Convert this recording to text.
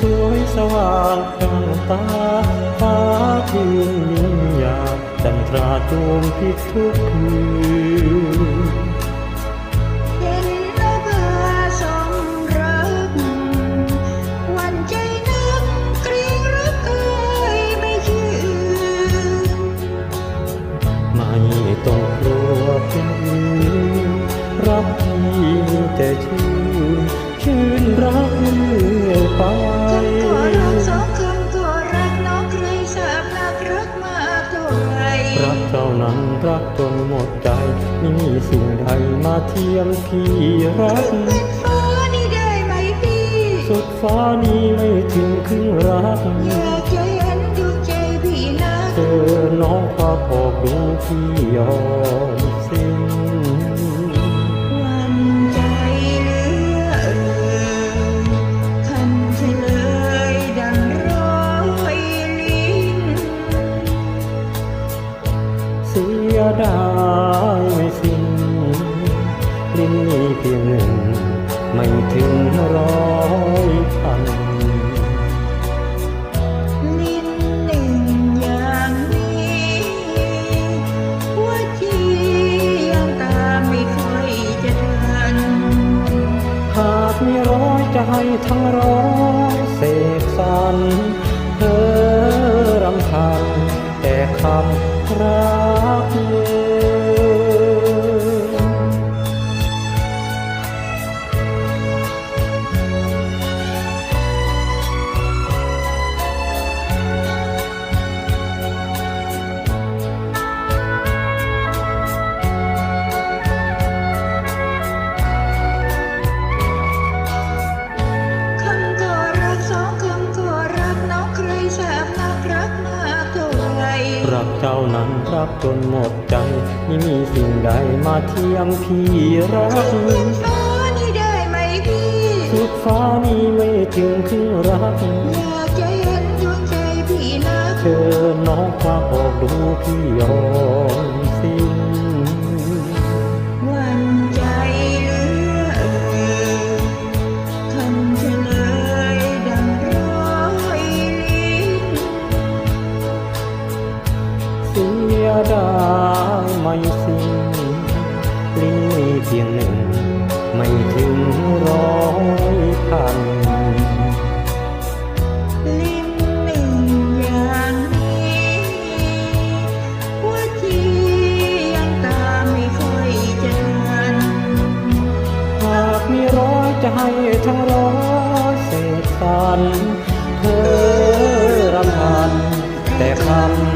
สวยสว่างกลางตาฟ้าที่ยิ่งใหญ่จันทราดวงพิทุกคืนเห็นนกพาสมรักวันใจนึกกรียงรักเอ่ยไม่ชื่นไม่ต้องกลัวคนอื่นรับพี่แต่ชื่นชื่น ท่านั้นรักจนหมดใจไม่มีสิ่งใดมาเทียมพี่รักเป็นฟ้านี่ได้ไหมพี่ สุดฟ้านี้ไม่ถึงครึ่งรักอยากจะเห็นดวงใจพี่นักเธอน้องพาพอกดูพี่ยอมสิ้นวัน สียดายไม่สิ้นลิ้นมีเพียงหนึ่ง ไม่ถึงร้อยพันลิ้นหนึ่งอย่างนี้ว่าที่ยังตามไม่ค่อยจะทันหากมีร้อยจะให้ทั้งร้อยเสกสรร รักเจ้านั้นรักจนหมดใจ ไม่มีสิ่งใดมาเทียมพี่รักเป็นฟ้านี่ได้ไหมพี่สุดฟ้านี้ไม่ถึงครึ่งรักอยากจะเห็นดวงใจพี่นักเธอน้องฟ้าบอกดูพี่ยอม สียดายไม่สิ้นลิ้นมีเพียงหนึ่ง ไม่ถึงร้อยพันลิ้นหนึ่งอย่างนี้ว่าที่ยังตามไม่ค่อยจะทันหากมีร้อยจะให้ทั้งร้อยเศษสันเธอรำพันแต่คำ